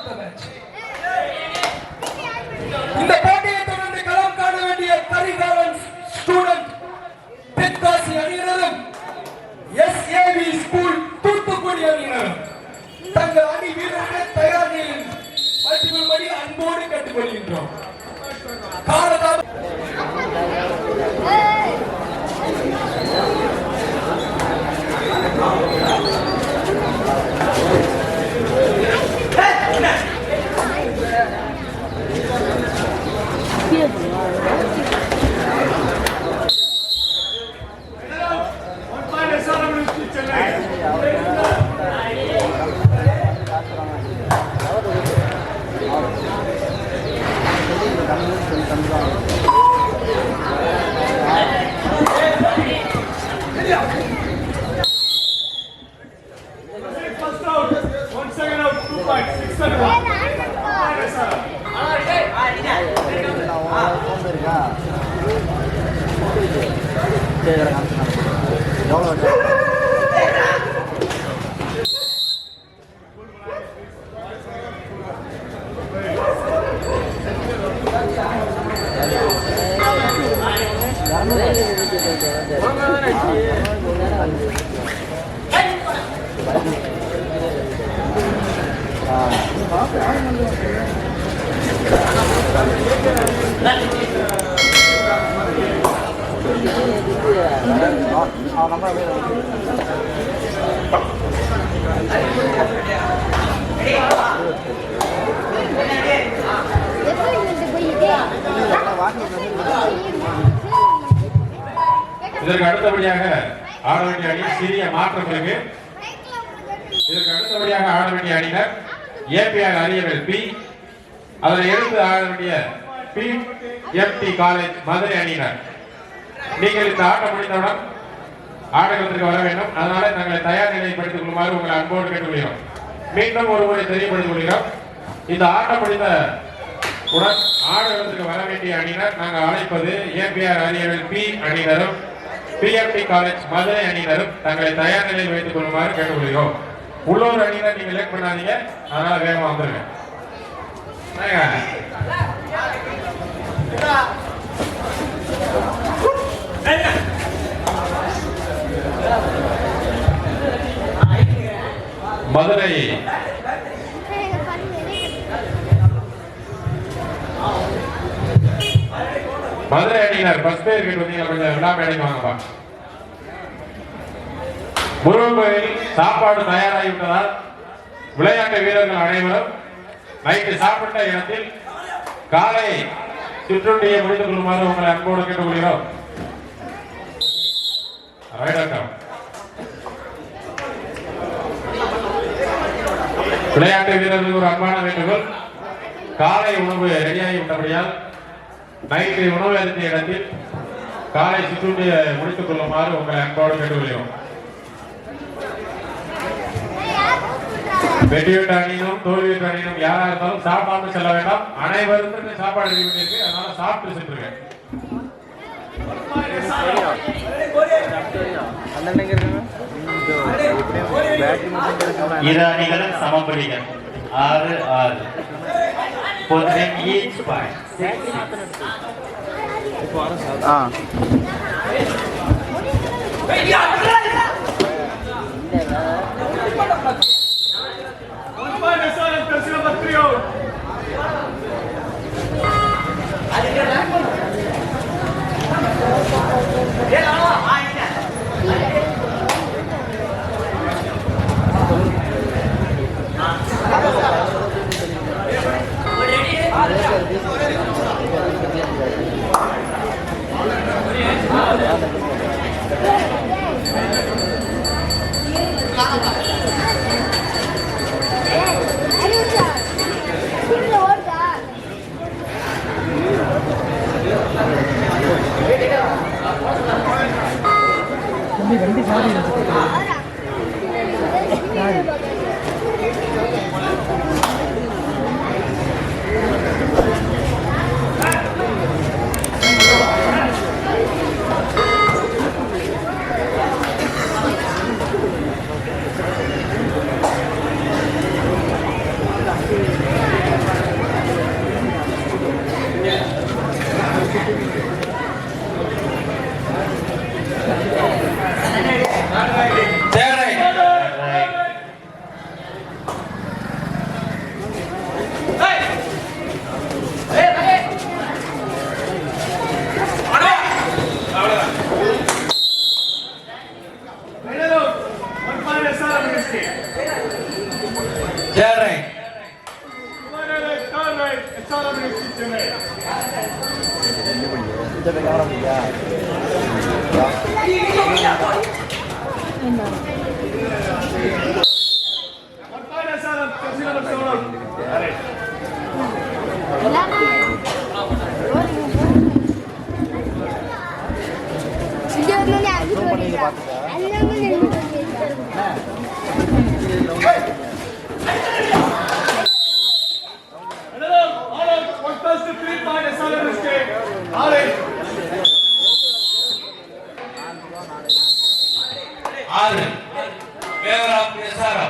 Exatamente. இதற்கு அடுத்தபடியாக ஆட வேண்டிய அணி சிறிய மாற்றம் இதற்கு அடுத்தபடியாக ஆட வேண்டிய அணியினர் ஏபிஆர் அரியவல் பி. அதனை எடுத்து ஆட வேண்டிய பி எம்டி காலேஜ் மதுரை அணியினர். நீங்கள் இந்த ஆட்டம் முடிந்தவுடன் ஆடகத்திற்கு வர வேண்டும். அதனால தங்களை தயார் நிலைப்படுத்திக் கொள்ளுமாறு உங்களை அன்போடு கேட்டுக்கொள்கிறோம். மீண்டும் ஒரு முறை தெரியப்படுத்திக் கொள்கிறோம். இந்த ஆட்டம் முடிந்த உடன் ஆடகத்திற்கு வர வேண்டிய அணியினர் நாங்கள் அழைப்பது ஏபிஆர் அரியவல் பி அணியினரும் பிஎம்டி காலேஜ் மதுரை அணியினரும் தங்களை தயார் நிலையில் வைத்துக் கொள்ளுமாறு கேட்டுக்கொள்கிறோம். உள்ளூர் அணியினர் நீங்க லேட் பண்ணாதீங்க. அதனால வேகமா வந்துருங்க. மதுரை. மதுரை அணியினர் பஸ் பேர் கிட்ட வந்தீங்க கொஞ்சம் விழா மேடைக்கு வாங்கப்பா. முருகன் கோயில் சாப்பாடு தயாராகிவிட்டதால் விளையாட்டு வீரர்கள் அனைவரும் நைட்டு சாப்பிட்ட இடத்தில் காலை சிற்றுண்டியை முடித்துக் கொள்ளுமாறு உங்களை அன்போடு கேட்டுக்கொள்கிறோம். விளையாட்டு வீரர்களுக்கு ஒரு அன்பான வேண்டுகோள். காலை உணவு ரெடியாகி விட்டபடியால் நைட்டு உணவு அருந்திய இடத்தில் காலை சிற்றுண்டியை முடித்துக் கொள்ளுமாறு உங்களை அன்போடு கேட்டுக்கொள்கிறோம். வெற்றியுட்ட அணியினும் தோல்வியுற்ற அணியினும் யாரா இருந்தாலும் சாப்பிடாம செல்ல வேண்டாம். அனைவருக்கும் சாப்பாடு ரெடி பண்ணியிருக்கு. அதனால சாப்பிட்டு சென்றுங்க. இரு அணிகளும் சமபடிகள் ஆறு ஆறு. For them each point. 근데 연기 잘하는 연기 되게. Jarek. Wala na. Sige, ano na? Ano? Ramesh sir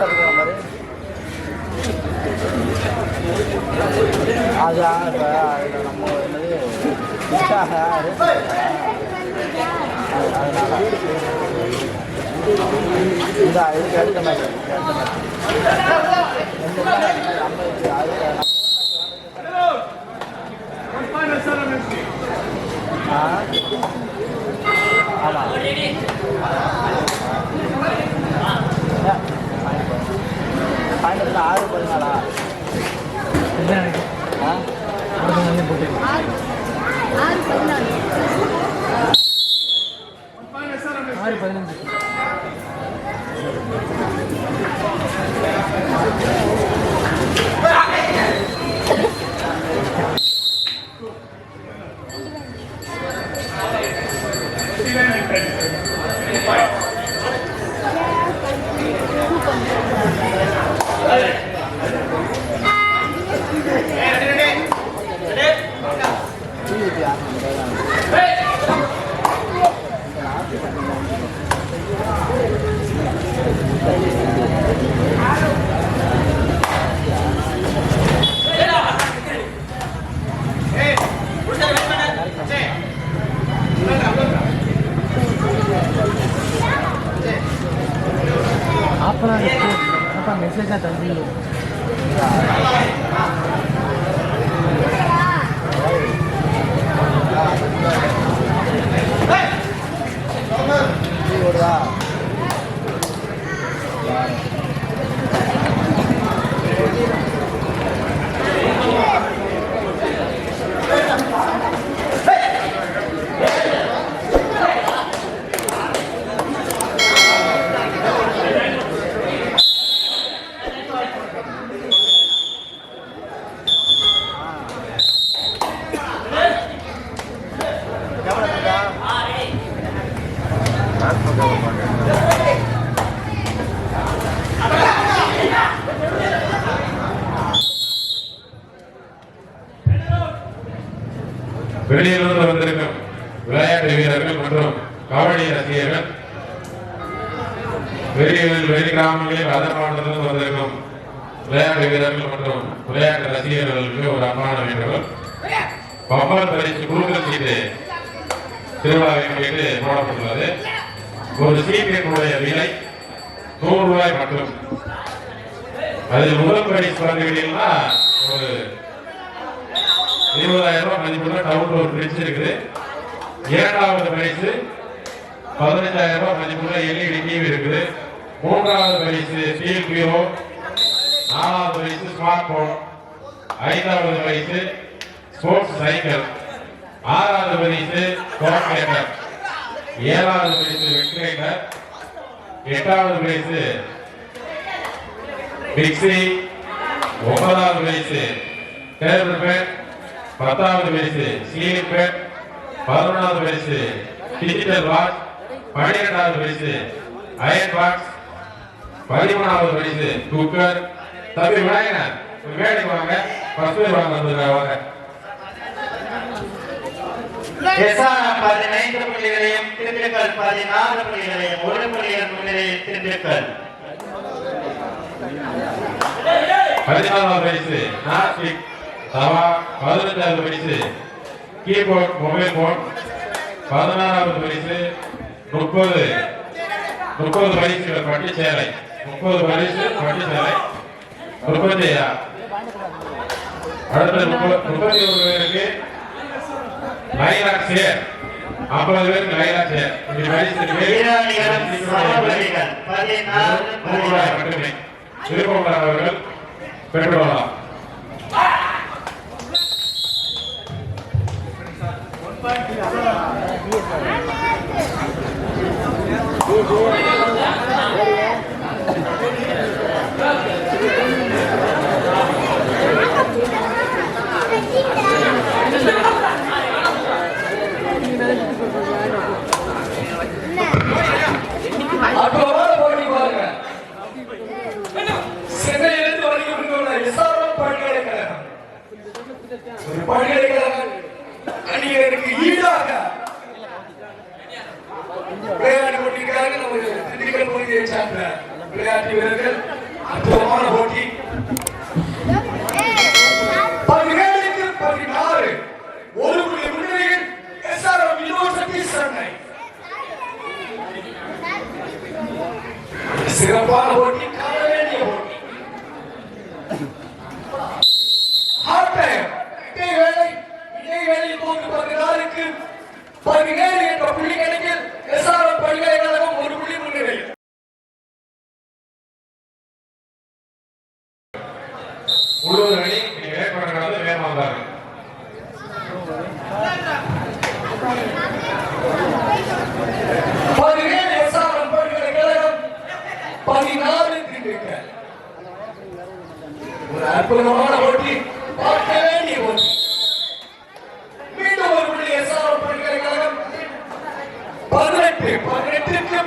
இருக்கிற மாதிரி அது இப்போ அதில் நம்ம என்னது இன்ஸ்டாக இதுக்கு அடுத்த ஆ ஆமாம் பாயிண்ட் ஆறு பதினாலா ஆ ஆறு பதினாலு அதில் முதல் பரிசு ஒரு இருபதாயிரம் ரூபாய் மதிப்புள்ள டவுன் ஒரு பிரிட்ஜ் இருக்குது. இரண்டாவது பரிசு பதினஞ்சாயிரம் ரூபாய் மதிப்புள்ள எல்இடி டிவி இருக்குது. மூன்றாவது பரிசு ஸ்டீல் பியூரோ நாலாவது பரிசு ஸ்மார்ட் போன் ஐந்தாவது பரிசு ஸ்போர்ட்ஸ் சைக்கிள் ஆறாவது பரிசு கோஆப்ரேட்டர் ஏழாவது பரிசு வென்டிலேட்டர் எட்டாவது பரிசு மிக்ஸி ஒன்பதாவது வயசு. டேபிள் பேட் பத்தாவது வயசு. சீலிங் பேட் பதினொன்றாவது வயசு. டிஜிட்டல் வாட்ச் பன்னிரெண்டாவது வயசு. அயன் பாக்ஸ் பதிமூணாவது வயசு. குக்கர் தம்பி விநாயகன் வேலைக்கு வாங்க. பசு வாங்க வாங்க பதினைந்து புள்ளிகளையும் திண்டுக்கல் பதினாறு புள்ளிகளையும் ஒரு புள்ளிகள் முன்னிலையில் திண்டுக்கல் பதினாலாம் வயசு நாஸ்டிக் தவா பதினஞ்சாவது வயசு கீபோர்ட் மொபைல் போன் பதினாறாவது வயசு முப்பது முப்பது வயசு பட்டி சேலை முப்பது வயசு பட்டி சேலை முப்பத்தி அடுத்து முப்பத்தி ஒரு பேருக்கு லைலாக் ஐம்பது பேருக்கு லைலாக் மட்டுமே. திருமண அவர்கள் பெற்றுள்ளனர் Thank you. ஒரு பல்கலைக்கழக அணியருக்கு ஈடாக விளையாடி கொண்டிருக்கிறார்கள் நமது பகுதியை சார்ந்த விளையாட்டு வீரர்கள் அற்புதமான போட்டி. ஒரு புள்ளி சிறப்பான போட்டி.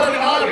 para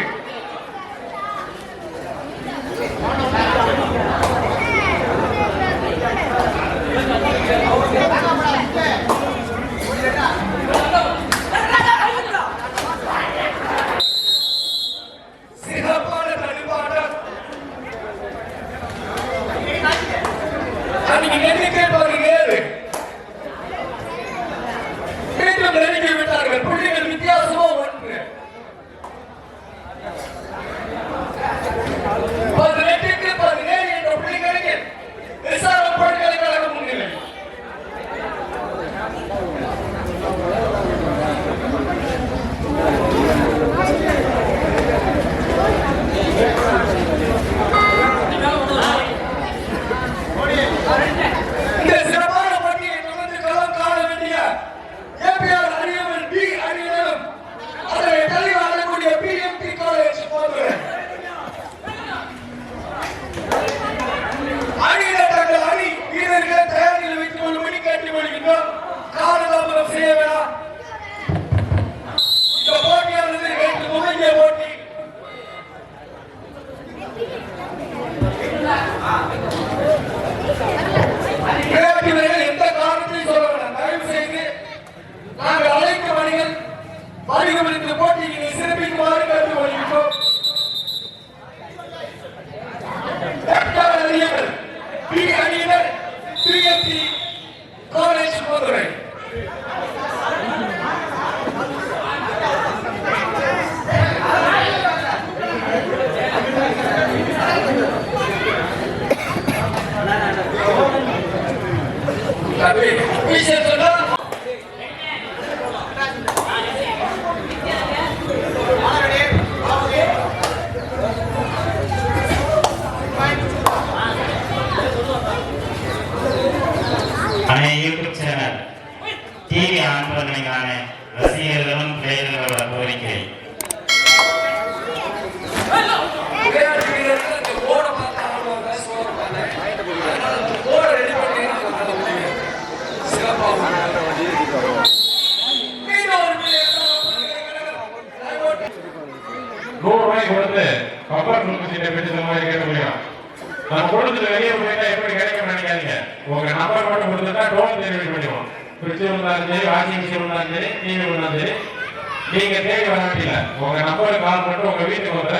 மட்டும் உங்க வீட்டுக்கு வந்த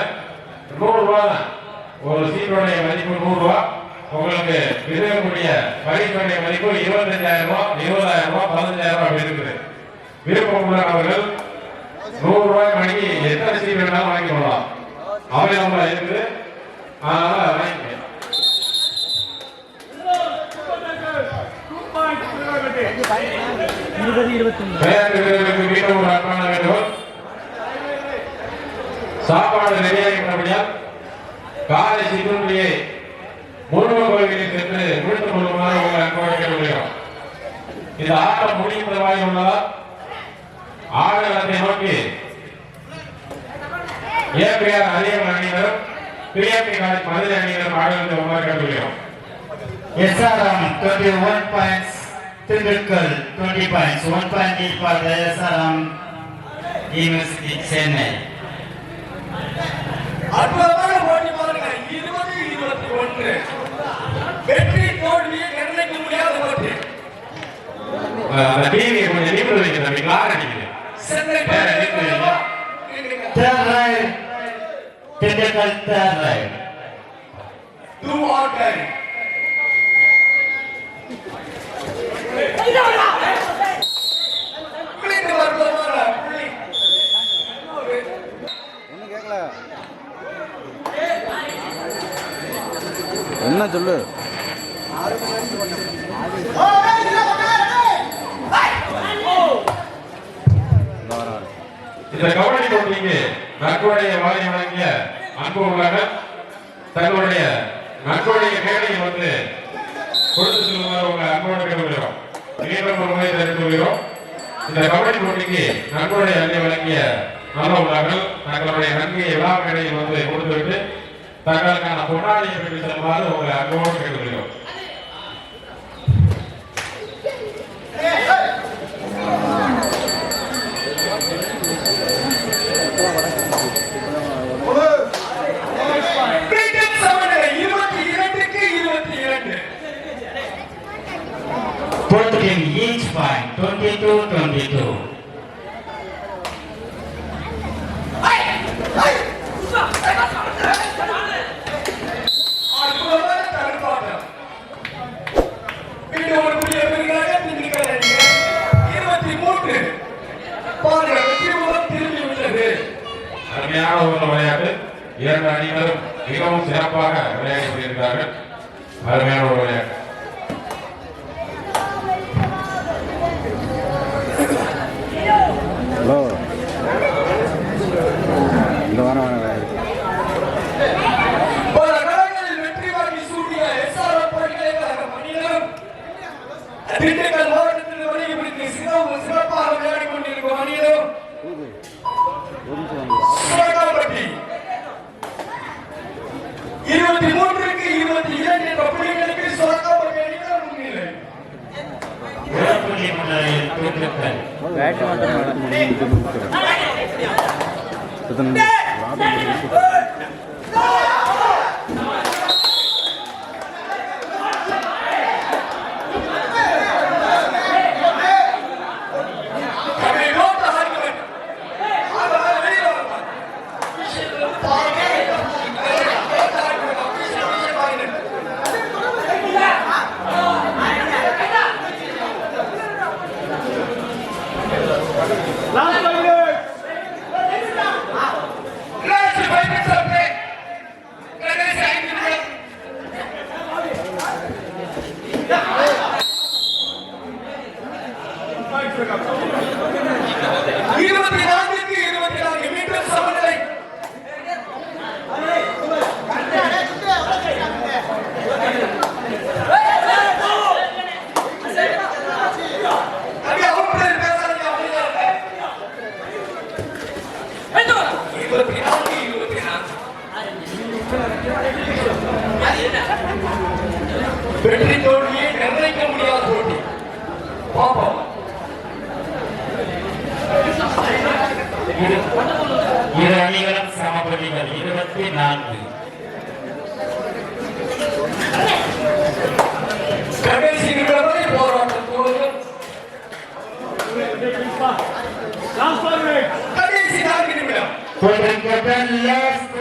நூறு ரூபா ஒரு சீட்டுடைய மதிப்பு நூறு ரூபா உங்களுக்கு விரும்பக்கூடிய பரிசுடைய மதிப்பு இருபத்தஞ்சாயிரம் ரூபாய் இருபதாயிரம் ரூபாய் பதினஞ்சாயிரம் ரூபாய் இருக்குது. விருப்பம் நூறு ரூபாய் மணிக்கு எத்தனை சீட் வேணாலும் வாங்கி கொள்ளலாம். அவைலபிளா இருக்குது அதனால வாங்கிக்க இருபத்தி மீண்டும் ஒரு அன்பான வேண்டும் சாப்பாடு ரெடியாகின்றபடியால் காலை சிற்றுண்டியை முருகன் கோவிலில் சென்று முடித்துக் கொள்ளுமாறு உங்களை அன்போடு கேட்டுக்கொள்கிறோம் இந்த ஆட்டம் முடிந்தவாய் தருவாயில் உள்ளதால் ஆடுகளத்தை நோக்கி ஏபிஆர் அதிகம் அணியினரும் பிஎம்பி காலேஜ் மதுரை அணியினரும் ஆடுகளத்தை உங்களை கேட்டுக்கொள்கிறோம் SRM 21 points, Tindukal 20 points, 1 point each for the SRM University Chennai. அற்புதமான போட்டி பாருங்க. இருபது இருபத்தி ஒன்று வெற்றி தோல்வியை நிர்ணயிக்க முடியாத போட்டி. அந்த டிவியை கொஞ்சம் நீண்டு வைக்கிறது கிளார் அடிக்குது சென்னை வேற எதுவும் இல்லையா? Third ride, Tindukal third ride. Do or die புள்ளிக்கு அற்புதமான புள்ளி ஒன்றும் கேட்கல என்ன சொல்லு இந்த வரேன் வரேன். இந்த கபடி போட்டிக்கு நற்கொடைய வாரி வழங்கிய அன்பு உள்ளாக தங்களுடைய நட்புடைய கேடை வந்து கொடுத்து செல்லுமாறு உங்களை அன்போடு கேட்டுக்கொள்கிறோம் மீண்டும் ஒரு முறை தெரிந்து கொள்கிறோம் இந்த கபடி போட்டிக்கு நட்புடைய அள்ளி வழங்கிய நல்ல உள்ளவர்கள் தங்களுடைய நன்மையை எல்லா மேடையில் வந்து கொடுத்துவிட்டு தங்களுக்கான பொன்னாடியை பெற்று செல்லுமாறு உங்களை அன்போடு கேட்டுக்கொள்கிறோம் Twenty-two, twenty-two இருபத்தி இரண்டுக்கு இருபத்தி இரண்டு Both team each point, 22 22. அற்புதமான தடுப்பாட்டம் மீண்டும் ஒரு புதிய பெறுகிறாங்க திண்டுக்கல் அணியினர். இருபத்தி மூன்று பாருங்க வெற்றி மூலம் திரும்பி விட்டது அருமையான ஒரு விளையாட்டு இரண்டு அணிகளும் மிகவும் சிறப்பாக விளையாடி கொண்டிருக்கிறார்கள். அருமையான ஒரு விளையாட்டு ஹலோ இந்த வரேன் வரேன் பல களங்களில் வெற்றி வாங்கி சூட்டிய எஸ்ஆர்எம் பல்கலைக்கழக அணியினரும் திண்டுக்கல் மாவட்டத்தில் வருகை புரிந்து சிறப்பு சிறப்பாக விளையாடி கொண்டிருக்கும் அணியினரும் ஒரு நிமிஷம் வாங்க சுரகாம்பட்டி இருபத்தி மூன்றுக்கு இருபத்தி இரண்டு என்ற புள்ளிகளுக்கு சுரகாம்பட்டி அணியினர் முன்னிலை ஒரு புள்ளி முன்னிலையில் Tindukal. பேட்டு Take a breath,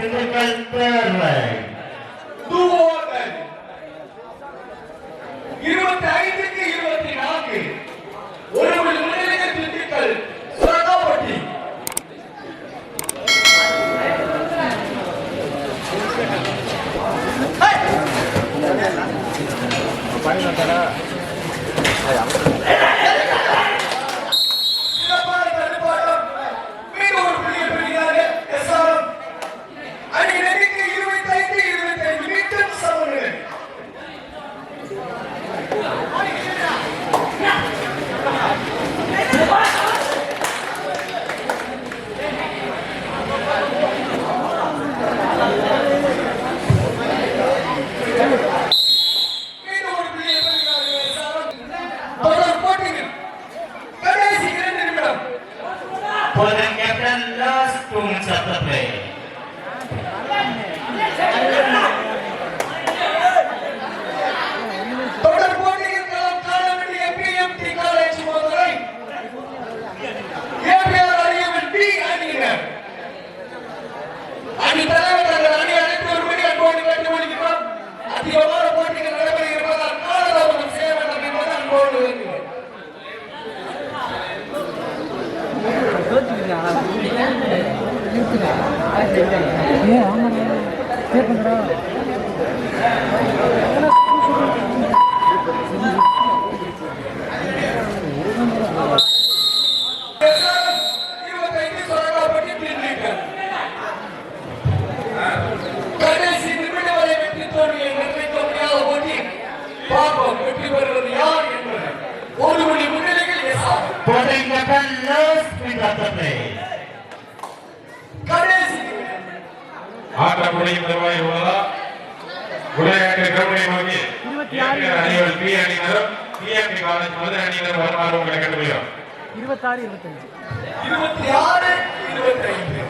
Thank you. Get Yeah, B அணியினரும் பிஎம்பி காலேஜ் மதுரை அணியினர் வருமாறு உங்களை கண்டுபிடிக்கிறோம். இருபத்தாறு இருபத்தஞ்சு. இருபத்தி ஆறு இருபத்தைந்து.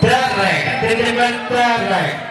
Third leg, third leg, third leg.